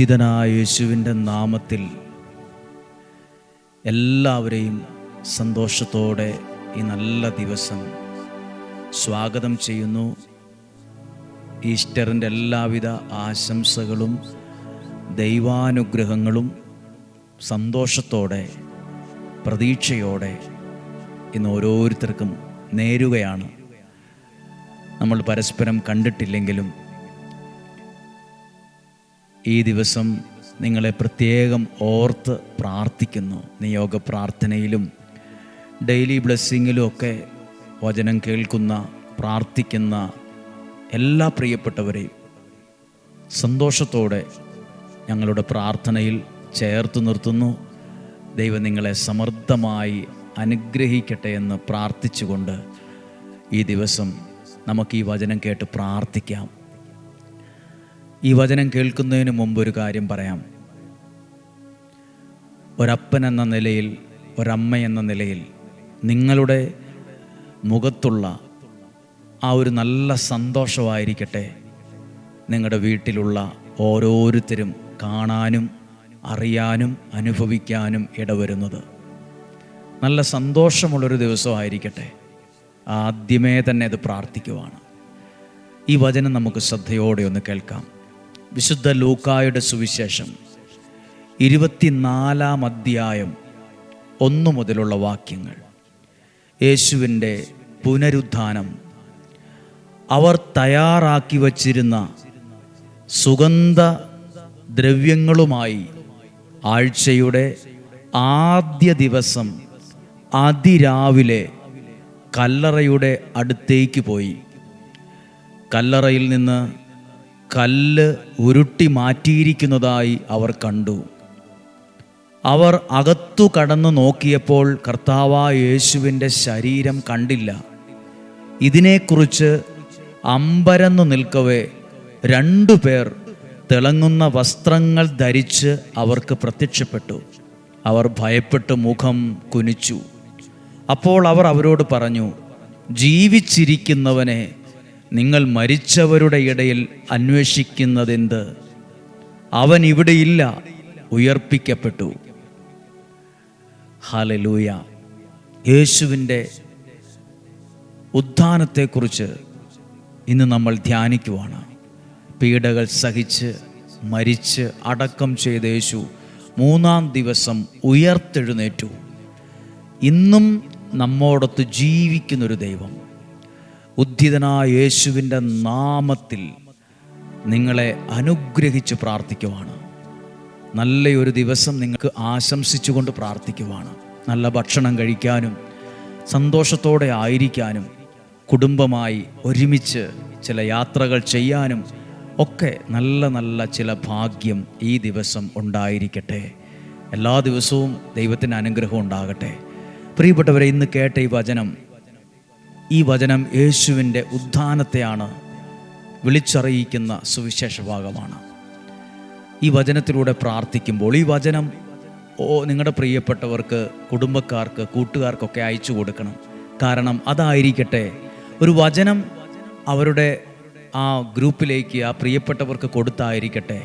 ഉദ്ധിതനായ യേശുവിന്റെ നാമത്തിൽ എല്ലാവരെയും സന്തോഷത്തോടെ ഈ നല്ല ദിവസം സ്വാഗതം ചെയ്യുന്നു. ഈസ്റ്ററിന്റെ എല്ലാവിധ ആശംസകളും ദൈവാനുഗ്രഹങ്ങളും സന്തോഷത്തോടെ പ്രതീക്ഷയോടെ ഇന്ന് ഓരോരുത്തർക്കും നേരുകയാണ്. നമ്മൾ പരസ്പരം കണ്ടിട്ടില്ലെങ്കിലും ഈ ദിവസം നിങ്ങളെ പ്രത്യേകം ഓർത്ത് പ്രാർത്ഥിക്കുന്നു. നിയോഗ പ്രാർത്ഥനയിലും ഡെയിലി ബ്ലെസ്സിങ്ങിലും ഒക്കെ വചനം കേൾക്കുന്ന പ്രാർത്ഥിക്കുന്ന എല്ലാ പ്രിയപ്പെട്ടവരെയും സന്തോഷത്തോടെ ഞങ്ങളുടെ പ്രാർത്ഥനയിൽ ചേർത്ത് നിർത്തുന്നു. ദൈവം നിങ്ങളെ സമൃദ്ധമായി അനുഗ്രഹിക്കട്ടെ എന്ന് പ്രാർത്ഥിച്ചുകൊണ്ട് ഈ ദിവസം നമുക്ക് ഈ വചനം കേട്ട് പ്രാർത്ഥിക്കാം. ഈ വചനം കേൾക്കുന്നതിന് മുമ്പ് ഒരു കാര്യം പറയാം. ഒരപ്പൻ എന്ന നിലയിൽ ഒരമ്മ എന്ന നിലയിൽ നിങ്ങളുടെ മുഖത്തുള്ള ആ ഒരു നല്ല സന്തോഷമായിരിക്കട്ടെ. നിങ്ങളുടെ വീട്ടിലുള്ള ഓരോരുത്തരും കാണാനും അറിയാനും അനുഭവിക്കാനും ഇടവരുന്നത്. നല്ല സന്തോഷമുള്ളൊരു ദിവസമായിരിക്കട്ടെ. ആദ്യമേ തന്നെ അത് പ്രാർത്ഥിക്കുവാണ്. ഈ വചനം നമുക്ക് ശ്രദ്ധയോടെ ഒന്ന് കേൾക്കാം. വിശുദ്ധ ലൂക്കായുടെ സുവിശേഷം. ഇരുപത്തിനാലാം അധ്യായം ഒന്നു മുതലുള്ള വാക്യങ്ങൾ. യേശുവിന്റെ പുനരുത്ഥാനം. അവർ തയ്യാറാക്കി വച്ചിരുന്ന സുഗന്ധ ദ്രവ്യങ്ങളുമായി ആഴ്ചയുടെ ആദ്യ ദിവസം അതിരാവിലെ കല്ലറയുടെ അടുത്തേക്ക് പോയി. കല്ലറയിൽ നിന്ന് കല്ല് ഉരുട്ടി മാറ്റിയിരിക്കുന്നതായി അവർ കണ്ടു. അവർ അകത്തു കടന്നു നോക്കിയപ്പോൾ കർത്താവ യേശുവിന്റെ ശരീരം കണ്ടില്ല. ഇതിനെക്കുറിച്ച് അമ്പരന്നു നിൽക്കവേ രണ്ടു പേർ തിളങ്ങുന്ന വസ്ത്രങ്ങൾ ധരിച്ച് അവർക്ക് പ്രത്യക്ഷപ്പെട്ടു. അവർ ഭയപ്പെട്ട് മുഖം കുനിച്ചു. അപ്പോൾ അവർ അവരോട് പറഞ്ഞു ജീവിച്ചിരിക്കുന്നവനെ നിങ്ങൾ മരിച്ചവരുടെ ഇടയിൽ അന്വേഷിക്കുന്നതെന്ത്? അവൻ ഇവിടെയില്ല ഉയർപ്പിക്കപ്പെട്ടു. ഹാലലൂയ യേശുവിന്റെ ഉത്ഥാനത്തെക്കുറിച്ച് ഇന്ന് നമ്മൾ ധ്യാനിക്കുവാണ്. പീഡകൾ സഹിച്ച് മരിച്ച് അടക്കം ചെയ്ത യേശു മൂന്നാം ദിവസം ഉയർത്തെഴുന്നേറ്റു. ഇന്നും നമ്മോടൊത്ത് ജീവിക്കുന്നൊരു ദൈവം. ഉദ്ധിതനായ യേശുവിന്റെ നാമത്തിൽ നിങ്ങളെ അനുഗ്രഹിച്ച് പ്രാർത്ഥിക്കുവാണ്. നല്ലൊരു ദിവസം നിങ്ങൾക്ക് ആശംസിച്ചുകൊണ്ട് പ്രാർത്ഥിക്കുവാണ്. നല്ല ഭക്ഷണം കഴിക്കാനും സന്തോഷത്തോടെ ആയിരിക്കാനും കുടുംബമായി ഒരുമിച്ച് ചില യാത്രകൾ ചെയ്യാനും ഒക്കെ നല്ല നല്ല ചില ഭാഗ്യം ഈ ദിവസം ഉണ്ടായിരിക്കട്ടെ. എല്ലാ ദിവസവും ദൈവത്തിന്റെ അനുഗ്രഹം ഉണ്ടാകട്ടെ. പ്രിയപ്പെട്ടവരെ ഇന്ന് കേട്ട ഈ വചനം ഈ വചനം യേശുവിന്റെ ഉദ്ധാനത്തെയാണ് വിളിച്ചറിയിക്കുന്ന സുവിശേഷ ഭാഗമാണ്. ഈ വചനത്തിലൂടെ പ്രാർത്ഥിക്കുമ്പോൾ ഈ വചനം ഓ നിങ്ങളുടെ പ്രിയപ്പെട്ടവർക്ക് കുടുംബക്കാർക്ക് കൂട്ടുകാർക്കൊക്കെ അയച്ചു കൊടുക്കണം. കാരണം അതായിരിക്കട്ടെ ഒരു വചനം അവരുടെ ആ ഗ്രൂപ്പിലേക്ക് ആ പ്രിയപ്പെട്ടവർക്ക് കൊടുത്തായിരിക്കട്ടെ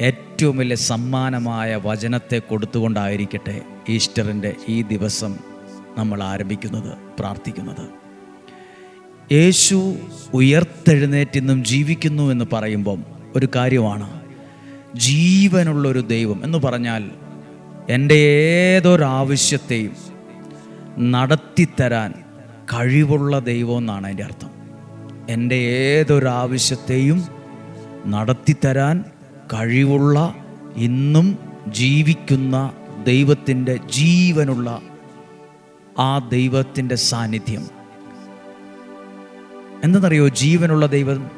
ഏറ്റവും വലിയ സമ്മാനമായ വചനത്തെ കൊടുത്തുകൊണ്ടായിരിക്കട്ടെ ഈസ്റ്ററിന്റെ ഈ ദിവസം നമ്മൾ ആരംഭിക്കുന്നത് പ്രാർത്ഥിക്കുന്നത്. യേശു ഉയർത്തെഴുന്നേറ്റിന്നും ജീവിക്കുന്നു എന്ന് പറയുമ്പം ഒരു കാര്യമാണ്. ജീവനുള്ളൊരു ദൈവം എന്ന് പറഞ്ഞാൽ എന്റെ ഏതൊരാവശ്യത്തെയും നടത്തിത്തരാൻ കഴിവുള്ള ദൈവം എന്നാണ് അതിന്റെ അർത്ഥം. എന്റെ ഏതൊരാവശ്യത്തെയും നടത്തിത്തരാൻ കഴിവുള്ള ഇന്നും ജീവിക്കുന്ന ദൈവത്തിന്റെ ജീവനുള്ള ആ ദൈവത്തിന്റെ സാന്നിധ്യം. എന്തെന്നറിയോ ജീവനുള്ള ദൈവം?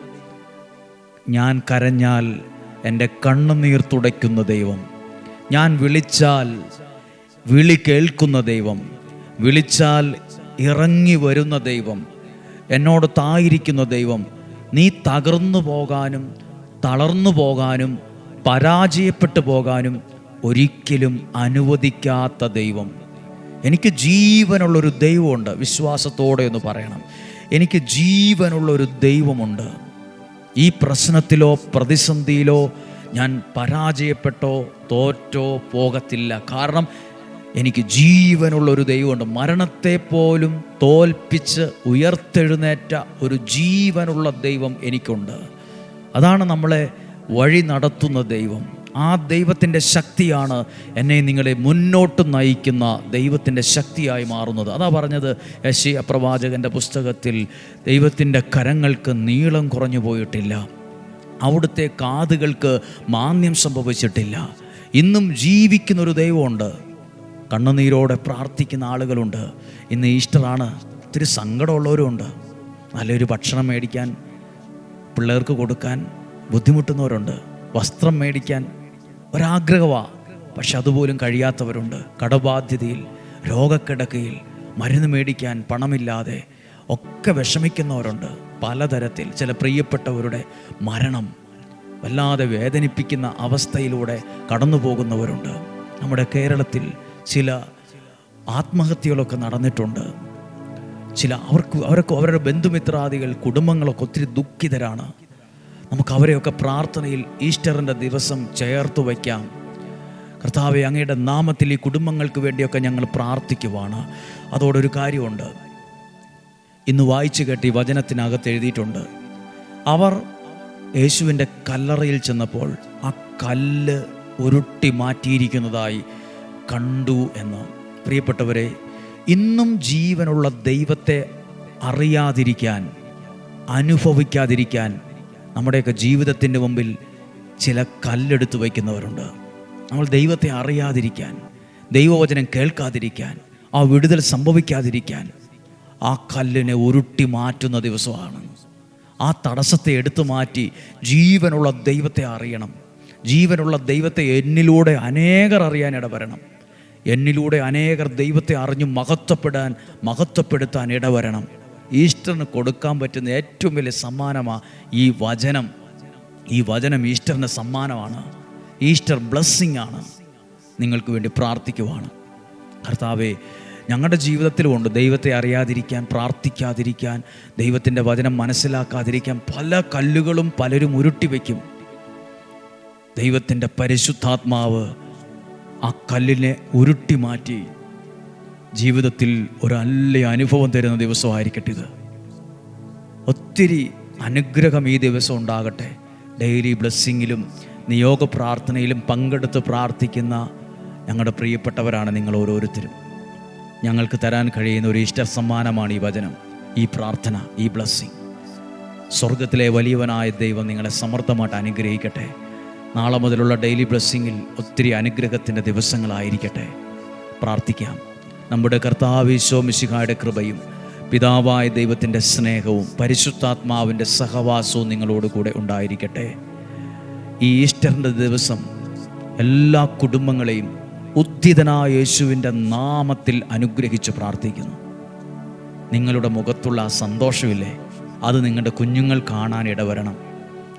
ഞാൻ കരഞ്ഞാൽ എന്റെ കണ്ണുനീർ തുടയ്ക്കുന്ന ദൈവം. ഞാൻ വിളിച്ചാൽ വിളി കേൾക്കുന്ന ദൈവം. വിളിച്ചാൽ ഇറങ്ങി വരുന്ന ദൈവം. എന്നോട് തായിരിക്കുന്ന ദൈവം. നീ തകർന്നു പോകാനും തളർന്നു പോകാനും പരാജയപ്പെട്ടു പോകാനും ഒരിക്കലും അനുവദിക്കാത്ത ദൈവം. എനിക്ക് ജീവനുള്ളൊരു ദൈവമുണ്ട്. വിശ്വാസത്തോടെ എന്ന് പറയണം. എനിക്ക് ജീവനുള്ളൊരു ദൈവമുണ്ട്. ഈ പ്രശ്നത്തിലോ പ്രതിസന്ധിയിലോ ഞാൻ പരാജയപ്പെട്ടോ തോറ്റോ പോകത്തില്ല. കാരണം എനിക്ക് ജീവനുള്ളൊരു ദൈവമുണ്ട്. മരണത്തെ പോലും തോൽപ്പിച്ച് ഉയർത്തെഴുന്നേറ്റ ഒരു ജീവനുള്ള ദൈവം എനിക്കുണ്ട്. അതാണ് നമ്മളെ വഴി നടത്തുന്ന ദൈവം. ആ ദൈവത്തിന്റെ ശക്തിയാണ് എന്നെ നിങ്ങളെ മുന്നോട്ട് നയിക്കുന്ന ദൈവത്തിന്റെ ശക്തിയായി മാറുന്നത്. അതാ പറഞ്ഞത് യശി പ്രവാചകന്റെ പുസ്തകത്തിൽ ദൈവത്തിന്റെ കരങ്ങൾക്ക് നീളം കുറഞ്ഞു പോയിട്ടില്ല. അവിടുത്തെ കാതുകൾക്ക് മാന്യം സംഭവിച്ചിട്ടില്ല. ഇന്നും ജീവിക്കുന്നൊരു ദൈവമുണ്ട്. കണ്ണുനീരോടെ പ്രാർത്ഥിക്കുന്ന ആളുകളുണ്ട്. ഇന്ന് ഈസ്റ്ററാണ്. ഒത്തിരി സങ്കടമുള്ളവരുമുണ്ട്. നല്ലൊരു ഭക്ഷണം മേടിക്കാൻ പിള്ളേർക്ക് കൊടുക്കാൻ ബുദ്ധിമുട്ടുന്നവരുണ്ട്. വസ്ത്രം മേടിക്കാൻ ഒരാഗ്രഹമാണ് പക്ഷെ അതുപോലും കഴിയാത്തവരുണ്ട്. കടബാധ്യതയിൽ രോഗക്കിടക്കയിൽ മരുന്ന് മേടിക്കാൻ പണമില്ലാതെ ഒക്കെ വിഷമിക്കുന്നവരുണ്ട്. പലതരത്തിൽ ചില പ്രിയപ്പെട്ടവരുടെ മരണം വല്ലാതെ വേദനിപ്പിക്കുന്ന അവസ്ഥയിലൂടെ കടന്നു പോകുന്നവരുണ്ട് നമ്മുടെ കേരളത്തിൽ ചില ആത്മഹത്യകളൊക്കെ നടന്നിട്ടുണ്ട്. ചില അവർക്ക് അവരൊക്കെ അവരുടെ ബന്ധുമിത്രാദികൾ കുടുംബങ്ങളൊക്കെ ഒത്തിരി ദുഃഖിതരാണ്. നമുക്ക് അവരെയൊക്കെ പ്രാർത്ഥനയിൽ ഈസ്റ്ററിന്റെ ദിവസം ചേർത്ത് വയ്ക്കാം. കർത്താവെ അങ്ങയുടെ നാമത്തിൽ ഈ കുടുംബങ്ങൾക്ക് വേണ്ടിയൊക്കെ ഞങ്ങൾ പ്രാർത്ഥിക്കുവാണ്. അതോടൊരു കാര്യമുണ്ട്. ഇന്ന് വായിച്ചു കേട്ടി വചനത്തിനകത്ത് എഴുതിയിട്ടുണ്ട്. അവർ യേശുവിന്റെ കല്ലറയിൽ ചെന്നപ്പോൾ ആ കല്ല് ഉരുട്ടി മാറ്റിയിരിക്കുന്നതായി കണ്ടു എന്ന്. പ്രിയപ്പെട്ടവരെ ഇന്നും ജീവനുള്ള ദൈവത്തെ അറിയാതിരിക്കാൻ അനുഭവിക്കാതിരിക്കാൻ നമ്മുടെയൊക്കെ ജീവിതത്തിന്റെ മുമ്പിൽ ചില കല്ലെടുത്ത് വയ്ക്കുന്നവരുണ്ട്. നമ്മൾ ദൈവത്തെ അറിയാതിരിക്കാൻ ദൈവവചനം കേൾക്കാതിരിക്കാൻ ആ വിടുതൽ സംഭവിക്കാതിരിക്കാൻ ആ കല്ലിനെ ഉരുട്ടി മാറ്റുന്ന ദിവസമാണ്. ആ തടസ്സത്തെ എടുത്തു മാറ്റി ജീവനുള്ള ദൈവത്തെ അറിയണം. ജീവനുള്ള ദൈവത്തെ എന്നിലൂടെ അനേകർ അറിയാൻ ഇടവരണം. എന്നിലൂടെ അനേകർ ദൈവത്തെ അറിഞ്ഞു മഹത്വപ്പെടാൻ മഹത്വപ്പെടുത്താൻ ഇടവരണം. ഈസ്റ്ററിന് കൊടുക്കാൻ പറ്റുന്ന ഏറ്റവും വലിയ സമ്മാനമാണ് ഈ വചനം. ഈ വചനം ഈസ്റ്ററിന്റെ സമ്മാനമാണ്. ഈസ്റ്റർ ബ്ലെസ്സിങ് ആണ്. നിങ്ങൾക്ക് വേണ്ടി പ്രാർത്ഥിക്കുവാണ്. കർത്താവെ ഞങ്ങളുടെ ജീവിതത്തിലുമുണ്ട്. ദൈവത്തെ അറിയാതിരിക്കാൻ പ്രാർത്ഥിക്കാതിരിക്കാൻ ദൈവത്തിന്റെ വചനം മനസ്സിലാക്കാതിരിക്കാൻ പല കല്ലുകളും പലരും ഉരുട്ടി വയ്ക്കും ദൈവത്തിന്റെ പരിശുദ്ധാത്മാവ് ആ കല്ലിനെ ഉരുട്ടി മാറ്റി ജീവിതത്തിൽ ഒരു നല്ല അനുഭവം തരുന്ന ദിവസമായിരിക്കട്ടെ ഇത്. ഒത്തിരി അനുഗ്രഹം ഈ ദിവസം ഉണ്ടാകട്ടെ. ഡെയിലി ബ്ലെസ്സിങ്ങിലും നിയോഗ പ്രാർത്ഥനയിലും പങ്കെടുത്ത് പ്രാർത്ഥിക്കുന്ന ഞങ്ങളുടെ പ്രിയപ്പെട്ടവരാണ് നിങ്ങൾ ഓരോരുത്തരും. ഞങ്ങൾക്ക് തരാൻ കഴിയുന്ന ഒരു ഇഷ്ട സമ്മാനമാണ് ഈ വചനം ഈ പ്രാർത്ഥന ഈ ബ്ലെസ്സിങ്. സ്വർഗത്തിലെ വലിയവനായ ദൈവം നിങ്ങളെ സമർത്ഥമായിട്ട് അനുഗ്രഹിക്കട്ടെ. നാളെ മുതലുള്ള ഡെയിലി ബ്ലെസ്സിങ്ങിൽ ഒത്തിരി അനുഗ്രഹത്തിന്റെ ദിവസങ്ങളായിരിക്കട്ടെ. പ്രാർത്ഥിക്കാം. നമ്മുടെ കർത്താവീശോ മിശിഹായുടെ കൃപയും പിതാവായ ദൈവത്തിന്റെ സ്നേഹവും പരിശുദ്ധാത്മാവിന്റെ സഹവാസവും നിങ്ങളോട് കൂടെ ഉണ്ടായിരിക്കട്ടെ. ഈ ഈസ്റ്ററിന്റെ ദിവസം എല്ലാ കുടുംബങ്ങളെയും ഉദ്ധിതനായ യേശുവിന്റെ നാമത്തിൽ അനുഗ്രഹിച്ച് പ്രാർത്ഥിക്കുന്നു. നിങ്ങളുടെ മുഖത്തുള്ള ആ സന്തോഷമില്ലേ? അത് നിങ്ങളുടെ കുഞ്ഞുങ്ങൾ കാണാൻ ഇടവരണം.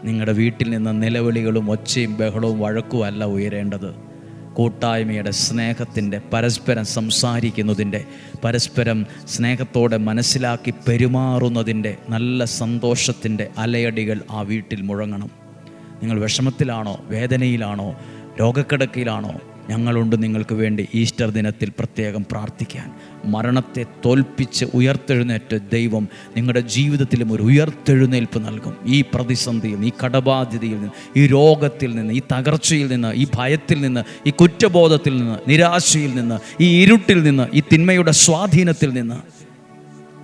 നിങ്ങളുടെ വീട്ടിൽ നിന്ന് നിലവിളികളും ഒച്ചയും ബഹളവും വഴക്കും അല്ല ഉയരേണ്ടത്. കൂട്ടായ്മയുടെ സ്നേഹത്തിന്റെ പരസ്പരം സംസാരിക്കുന്നതിന്റെ പരസ്പരം സ്നേഹത്തോടെ മനസ്സിലാക്കി പെരുമാറുന്നതിന്റെ നല്ല സന്തോഷത്തിന്റെ അലയടികൾ ആ വീട്ടിൽ മുഴങ്ങണം. നിങ്ങൾ വിഷമത്തിലാണോ വേദനയിലാണോ രോഗക്കിടക്കയിലാണോ ഞങ്ങളുണ്ട് നിങ്ങൾക്ക് വേണ്ടി ഈസ്റ്റർ ദിനത്തിൽ പ്രത്യേകം പ്രാർത്ഥിക്കാൻ. മരണത്തെ തോൽപ്പിച്ച് ഉയർത്തെഴുന്നേറ്റ ദൈവം നിങ്ങളുടെ ജീവിതത്തിലും ഒരു ഉയർത്തെഴുന്നേൽപ്പ് നൽകും. ഈ പ്രതിസന്ധിയിൽ നിന്ന് ഈ കടബാധ്യതയിൽ നിന്ന് ഈ രോഗത്തിൽ നിന്ന് ഈ തകർച്ചയിൽ നിന്ന് ഈ ഭയത്തിൽ നിന്ന് ഈ കുറ്റബോധത്തിൽ നിന്ന് നിരാശയിൽ നിന്ന് ഈ ഇരുട്ടിൽ നിന്ന് ഈ തിന്മയുടെ സ്വാധീനത്തിൽ നിന്ന്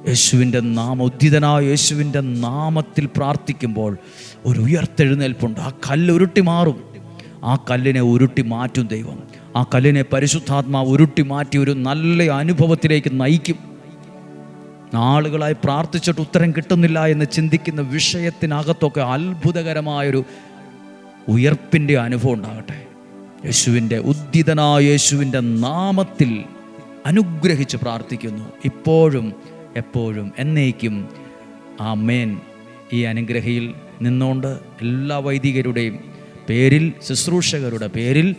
യേശുവിന്റെ നാമ ഉദ്ധിതനായ യേശുവിന്റെ നാമത്തിൽ പ്രാർത്ഥിക്കുമ്പോൾ ഒരു ഉയർത്തെഴുന്നേൽപ്പുണ്ട്. ആ കല്ല് ഉരുട്ടി മാറും. ആ കല്ലിനെ ഉരുട്ടി മാറ്റും ദൈവം. ആ കല്ലിനെ പരിശുദ്ധാത്മാവ് ഉരുട്ടി മാറ്റി ഒരു നല്ല അനുഭവത്തിലേക്ക് നയിക്കും. നാളുകളായി പ്രാർത്ഥിച്ചിട്ട് ഉത്തരം കിട്ടുന്നില്ല എന്ന് ചിന്തിക്കുന്ന വിഷയത്തിനകത്തൊക്കെ അത്ഭുതകരമായൊരു ഉയർപ്പിന്റെ അനുഭവം ഉണ്ടാകട്ടെ. യേശുവിന്റെ ഉദ്ധിതനായ യേശുവിന്റെ നാമത്തിൽ അനുഗ്രഹിച്ച് പ്രാർത്ഥിക്കുന്നു. ഇപ്പോഴും എപ്പോഴും എന്നേക്കും. ആ മേൻ ഈ അനുഗ്രഹയിൽ നിന്നുകൊണ്ട് എല്ലാ വൈദികരുടെയും പേരിൽ ശുശ്രൂഷകരുടെ പേരിൽ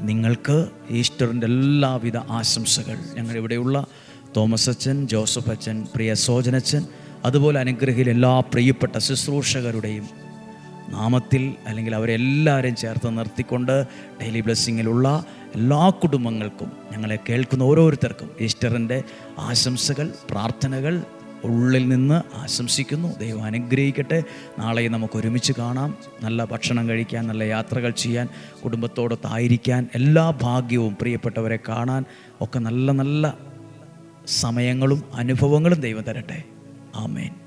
നിങ്ങൾക്ക് ഈസ്റ്ററിന്റെ എല്ലാവിധ ആശംസകൾ. ഞങ്ങളിവിടെയുള്ള തോമസ് അച്ഛൻ ജോസഫ് അച്ഛൻ പ്രിയ സോജനച്ഛൻ അതുപോലെ അനുഗ്രഹിയിൽ എല്ലാ പ്രിയപ്പെട്ട ശുശ്രൂഷകരുടെയും നാമത്തിൽ അല്ലെങ്കിൽ അവരെല്ലാവരെയും ചേർത്ത് നിർത്തിക്കൊണ്ട് ഡെയിലി ബ്ലെസ്സിങ്ങിലുള്ള എല്ലാ കുടുംബങ്ങൾക്കും ഞങ്ങളെ കേൾക്കുന്ന ഓരോരുത്തർക്കും ഈസ്റ്ററിന്റെ ആശംസകൾ പ്രാർത്ഥനകൾ ഉള്ളിൽ നിന്ന് ആശംസിക്കുന്നു. ദൈവം അനുഗ്രഹിക്കട്ടെ. നാളെ നമുക്ക് ഒരുമിച്ച് കാണാം. നല്ല ഭക്ഷണം കഴിക്കാൻ നല്ല യാത്രകൾ ചെയ്യാൻ കുടുംബത്തോടൊത്തായിരിക്കാൻ എല്ലാ ഭാഗ്യവും പ്രിയപ്പെട്ടവരെ കാണാൻ ഒക്കെ നല്ല നല്ല സമയങ്ങളും അനുഭവങ്ങളും ദൈവം തരട്ടെ. ആമേൻ.